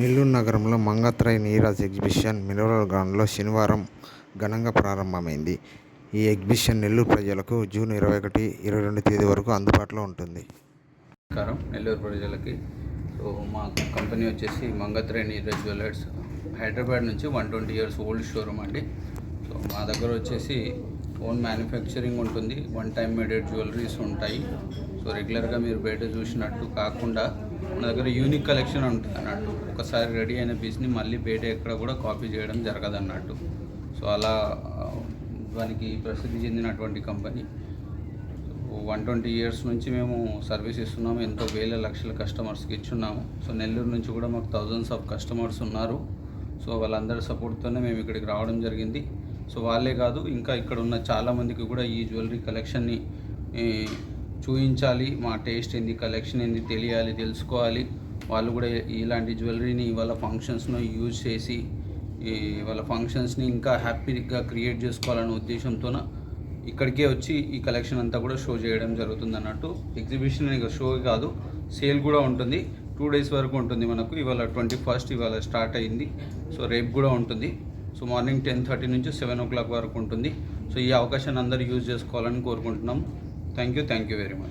నెల్లూరు నగరంలో మంగత్రై Neeraj exhibition mineral గ్రౌండ్లో శనివారం ఘనంగా ప్రారంభమైంది. ఈ ఎగ్జిబిషన్ నెల్లూరు ప్రజలకు జూన్ ఇరవై ఒకటి ఇరవై రెండు తేదీ వరకు అందుబాటులో ఉంటుంది. నమస్కారం. నెల్లూరు ప్రజలకి. సో మా కంపెనీ వచ్చేసి మంగత్రై నీరజ్ జ్యువెలర్స్. హైదరాబాద్ నుంచి one twenty years old showroom అండి. సో మా దగ్గర వచ్చేసి ఓన్ మ్యానుఫ్యాక్చరింగ్ ఉంటుంది. వన్ టైం మేడెడ్ జ్యువెలరీస్ ఉంటాయి. సో రెగ్యులర్గా మీరు బయట చూసినట్టు కాకుండా మన దగ్గర యూనిక్ కలెక్షన్ ఉంటుంది అన్నట్టు. ఒకసారి రెడీ అయిన పీస్ని మళ్ళీ బయట ఎక్కడ కూడా కాపీ చేయడం జరగదు అన్నట్టు సో అలా దానికి ప్రసిద్ధి చెందినటువంటి కంపెనీ. వన్ ట్వంటీ ఇయర్స్ నుంచి మేము సర్వీస్ ఇస్తున్నాము. ఎంతో వేల లక్షల కస్టమర్స్కి ఇచ్చున్నాము. సో నెల్లూరు నుంచి కూడా మాకు థౌజండ్స్ ఆఫ్ కస్టమర్స్ ఉన్నారు. సో వాళ్ళందరి సపోర్ట్తోనే మేము ఇక్కడికి రావడం జరిగింది. సో వాళ్ళే కాదు ఇంకా ఇక్కడ ఉన్న చాలామందికి కూడా ఈ జ్యువెలరీ కలెక్షన్ని చూపించాలి మా టేస్ట్ ఏంది కలెక్షన్ ఏంది తెలియాలి తెలుసుకోవాలి. వాళ్ళు కూడా ఇలాంటి జ్యువెలరీని వాళ్ళ ఫంక్షన్స్లో యూజ్ చేసి వాళ్ళ ఫంక్షన్స్ని ఇంకా హ్యాపీగా క్రియేట్ చేసుకోవాలనే ఉద్దేశంతోన ఇక్కడికే వచ్చి ఈ కలెక్షన్ అంతా కూడా షో చేయడం జరుగుతుంది అన్నట్టు. ఎగ్జిబిషన్ షో కాదు సేల్ కూడా ఉంటుంది. టూ డేస్ వరకు ఉంటుంది మనకు. ఇవాళ ట్వంటీ ఫస్ట్ ఇవాళ స్టార్ట్ అయింది. సో రేపు కూడా ఉంటుంది. సో మార్నింగ్ టెన్ థర్టీ నుంచి సెవెన్ ఓ క్లాక్ వరకు ఉంటుంది. సో ఈ అవకాశాన్ని అందరూ యూజ్ చేసుకోవాలని కోరుకుంటున్నాం. Thank you thank you very much.